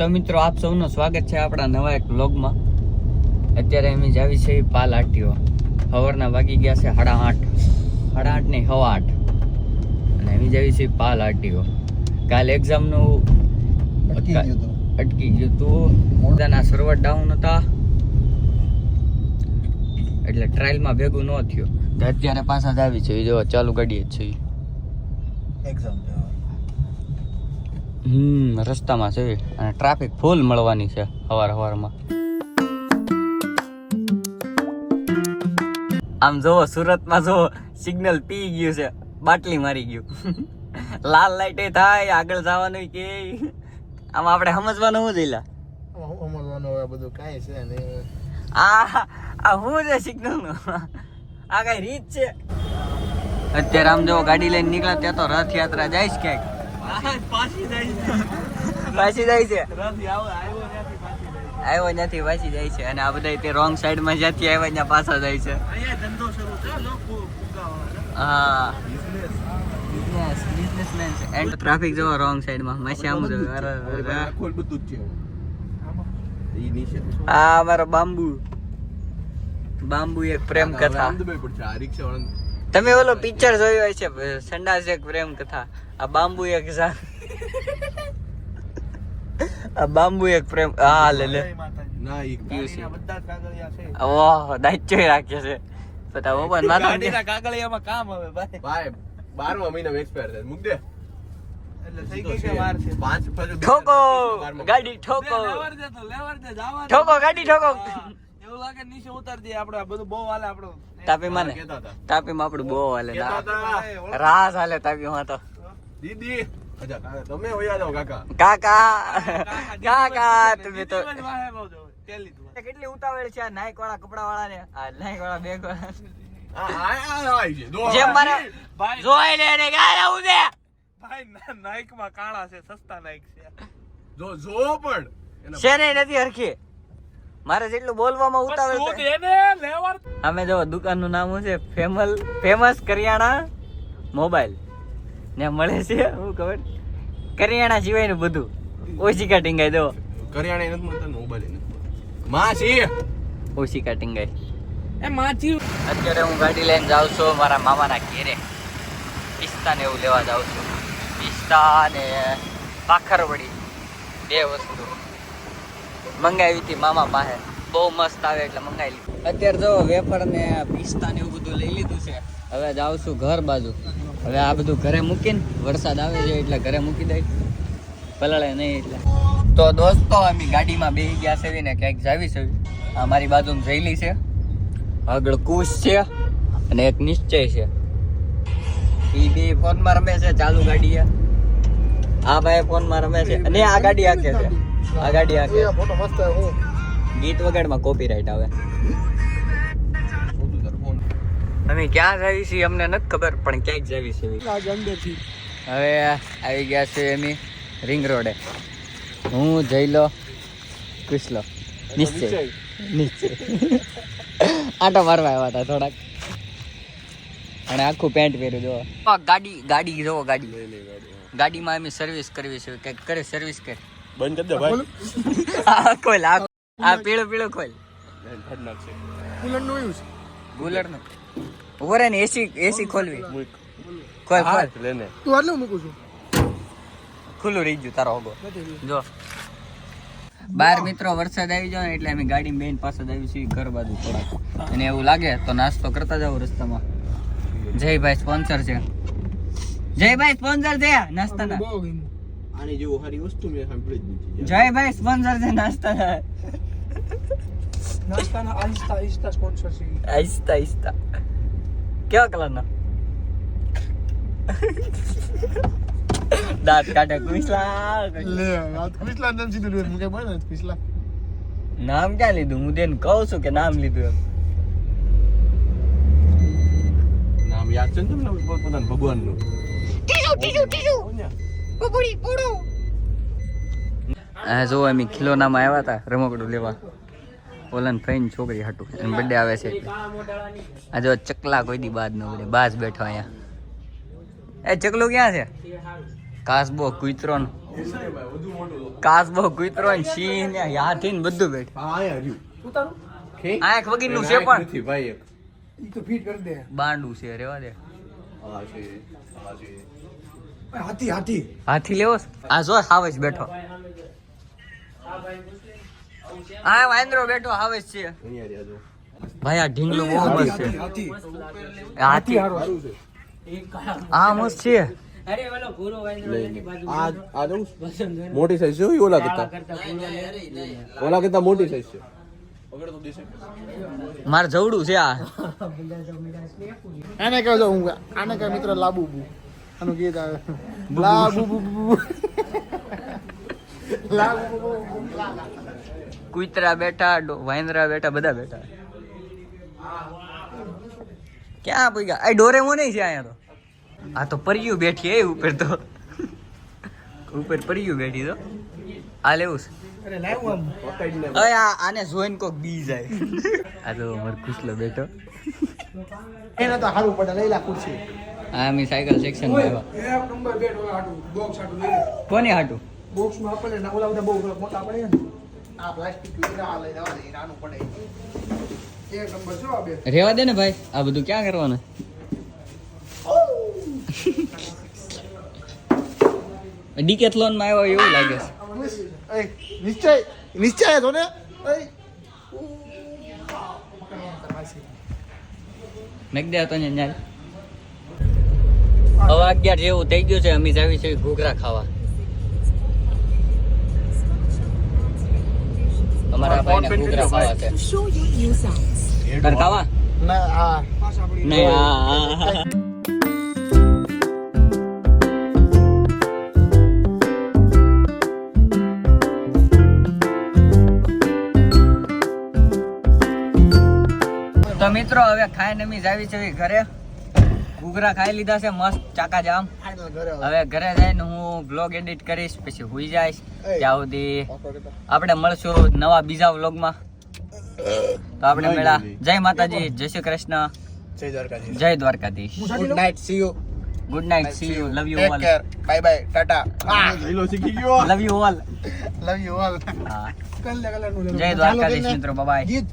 તો મિત્રો આપ સૌનું સ્વાગત છે આપણા નવા એક વ્લોગમાં અત્યારે અમે જાવી છે પાલ આટીઓ સવારના વાગી ગયા છે સાડા આઠ. સાડા આઠ નહીં સવા આઠ. અને અમે જાવી છે પાલ આટીઓ કાલ એક્ઝામનું અટકી ગયું હતું. અટકી ગયું હતું. મોરદાના સર્વર ડાઉન હતા. એટલે ટ્રાયલમાં ભેગું ન થયું. તો અત્યારે પાછા જ આવી છે જો ચાલુ ગાડી જ છે એક્ઝામ. હમ રસ્તામાં છે. અને ટ્રાફિક ફૂલ મળવાની છે સવાર સવારમાં આમ જોવો સુરતમાં જો સિગ્નલ પી ગયું છે. બાટલી મારી ગયું. લાલ લાઈટ થાય આગળ જવાનું કે. આમ આપણે સમજવાનું શું જઈલા સમજવાનું હવે બધું કાંઈ છે ને આ આ શું છે સિગ્નલનું આ કઈ રીત છે? અત્યારે આમ જો ગાડી લઈને નીકળ્યા ત્યાં તો રથયાત્રા જાય છે ક્યાંક. પાછી જાય છે. આવ્યો ત્યાંથી પાછી જાય છે અને આ બધા તે રોંગ સાઈડમાં જ્યાંથી આવ્યા ત્યાં પાછા જાય છે. હા. બિઝનેસ બિઝનેસમેન છે. એન્ડ ટ્રાફિક જોવો રોંગ સાઈડમાં. માસી આમ જો અરે અરે. બધું જ છે. આ અમારો બાંબુ. બાંબુ એક પ્રેમ કથા. તમે ઓલો પિક્ચર જોયું હોય છે સંડાસ એક પ્રેમ કથા. આ બાંબુ એક ઝા આ બાંબુ એક પ્રેમ હા લે લે. ના, ઈ PUC. બધા કાગળિયા છે. ઓહ દાચ્યો રાખ્યો છે. પતા ઓપન માથા ગાડીના કાગળિયામાં કામ હવે ભાઈ. ભાઈ, બારમા મહિનામાં expire થાય. મૂક દે. પાંચ પછી ઠોકો બારમા. ગાડી ઠોકો. ઠોકો ગાડી ઠોકો. તાપી માં આપણું બહુ હાલે. રાસ હાલે તાપી માં તો. દીદી તમે હોયા જાઓ કાકા. કાકા કાકા તમે તો કેટલી ઉતાવળ છે આ નાઈક વાળા કપડા વાળા ને આ નાઈક વાળા બેગ વાળા આ આ આ આવી છે. જો, જેમ મારે જોઈ લે ને ગાય આવું છે? જો જો પણ છે ને નથી હરખી? મારે જેટલું બોલવામાં ઉતાવળ છે અમે જો દુકાનનું નામ છે? ફેમલ ફેમસ કરિયાણા મોબાઈલ. ને મળે છે શું ખબર? કરિયાણા સિવાયનું બધું. ઓશિકા ટીંગાઈ દો કરિયાણા નથી મળતા ને મોબાઈલ ઓછી કાટિંગ માસી ઓશિકા ટીંગાઈ અત્યારે હું ગાડી લઈને જાઉં છું મારા મામાના ઘેરે. પિસ્તા ને એવું લેવા જાઉં છું. પિસ્તા ને પાખરવડી બે વસ્તુ. મંગાવી હતી મામા પાસે. બહુ મસ્ત આવે એટલે મંગાવી લીધું. અત્યારે જો વેફર ને પિસ્તા ને એવું બધું લઈ લીધું છે. હવે જાઉં છું ઘર બાજુ. હવે આ બધું ઘરે મૂકીને વરસાદ આવે છે એટલે ઘરે મૂકી દઈ. પલળે નહીં એટલે. તો દોસ્તો અમે ગાડીમાં બેસી ગયા છે ને ક્યાંક જાવી છે. આ મારી બાજુમાં જઈલી છે. આગળ કુશ છે અને એક નિશ્ચય છે. એ બે ફોનમાં રમે છે ચાલુ ગાડી આ ભાઈ ફોનમાં રમે છે. અને આ ગાડી આખે છે. આ ગાડી. હું. ગીત વગાડમાં કોપીરાઈટ આવે. અમે ક્યાં જાવી છીએ અમને નથી ખબર પણ ક્યાંક જાવી છીએ હવે આવી ગયા છે અમે રિંગ રોડે હું જઈલો કૃષ્લો નિશ્ચય નિશ્ચય આટો મારવા આવ્યા હતા થોડાક. અને આખું પેન્ટ પહેર્યું જો ગાડી ગાડી જોવો ગાડી. ગાડીમાં અમે સર્વિસ કરવી છે. કંઈક કરે સર્વિસ કરે. બંધ કરી દે ભાઈ. આ ખોલ આ આ પીળો પીળો ખોલ. ફાડી નાખશે. બુલેટ નો ઊભો રહે ને એસી એસી ખોલવી. ખોલ ખોલ. લેને. તું આટલું મૂકું છું? ખુલ્લું રહી ગયું તારો હોગો. જો. બાર મિત્રો વરસાદ આવી જાય એટલે અમે ગાડી બેન પાસે જ આવી છીએ ઘર બાજુ થોડાક. અને એવું લાગે તો નાસ્તો કરતા જાવ રસ્તામાં. જયભાઈ સ્પોન્સર છે. જયભાઈ સ્પોન્સર છે નાસ્તાના. આની જેવું સારી વસ્તુ મેં સાંભળી જ નથી જયભાઈ સ્પોન્સર છે નાસ્તાના. આહિસ્તા આહિસ્તા કેવા કલરનો દાંત કાઢે કુસલા નામ ક્યાં લીધું હું તેને કહું છું કે નામ લીધું એમ નામ યાદ છે ને તમને પોતાના ભગવાનનું આ જો અમે ખીલોનામાં આવ્યા હતા રમકડું લેવા ઓલન ફઈન છોકરી હાટું. એનો બર્થડે આવે છે. આ જો ચકલા કોઈ દી બાદ ન બોલે બાસ બેઠો અહીંયા. એ ચકલો ક્યાં છે? કાસબો કુતરો ને કાસબો કુતરો ને સિંહ ને હાથી ને બધું બેઠું? આંખ વગીરનું છે પણ. નથી ભાઈ એક. ઈ તો ફીટ કરી દે. બાંડું છે રેવા દે. હાથી હાથી. હાથી લેવો? આ જો સાવજ બેઠો. આ વાંદરો બેઠો આવે છે. અહીંયા રહ્યા જો ભાઈ આ ઢીંગલું બહુ હાથી મસ્ત છે. હાથી આ હારો સારું છે. આ મસ્ત છે. આ આ જોઉં? મોટી સાઈઝ છે ઓલા કરતા? ઓલા કરતા મોટી સાઈઝ છે. મારે જવડું છે આ. આને કહો હું આને કહે મિત્ર લાબુ બુ. આનું ગીત આવે. લાબુ બુ બુ. લાબુ બુ બુ બુ. કૂતરા બેઠા વાંદરા બેઠા બધા બેઠા. ક્યાં પૂગ્યા? આ ડોરેમો નહીં છે અહીંયા તો. આ તો પરિયું બેઠી એ ઉપર તો. ઉપર પરિયું બેઠી તો. આ લેવું છે. અરે આને જોઈને કોક બી જાય. આ તો અમાર ખુશલો બેઠો. એને તો હારું પડે લઈ લા ખુરશી. આ અમે સાયકલ સેક્શનમાં આવ્યા. એક નંબર બેટ ઓલા બોક્સ હાટું કોની હાટું? બોક્સમાં આપણે ઓલા બધા બહુ મોટા પડે ને. આ પ્લાસ્ટિક આ લઈ જવા દે નાનું પડે એક નંબર જો આ બે? રેવા દે ને ભાઈ આ બધું ક્યાં કરવાનું? ડિકેથલોનમાં આવ્યો એવું લાગે છે. નિશ્ચય નિશ્ચય તો ને? એ. દે હતો ને હવે અગિયાર જેવું થઈ ગયું છે અમે જાવી છે ઘૂઘરા ખાવા. અમારા ભાઈને ઘૂઘરા ખાવા છે. Show you new sounds. તાર ના આ. ને આ તો મિત્રો હવે ખાઈને અમે જાવી છે ઘરે. ઘૂઘરા ખાઈ લીધા છે મસ્ત ચાકા જામ. હવે ઘરે જઈને હું બ્લોગ એડિટ કરીશ પછી હુઈ જઈશ. ત્યાં સુધી આપણે મળશું નવા બીજા વ્લોગમાં તો આપણે મેળા જય માતાજી જય શ્રી કૃષ્ણ. જય દ્વારકાધીશ. જય Dwarkadhish. Good night see you good night see you love you all bye bye tata લીલો શીખી ગયો. Love you all love you all જય દ્વારકાધીશ મિત્રો. બાય ગીત.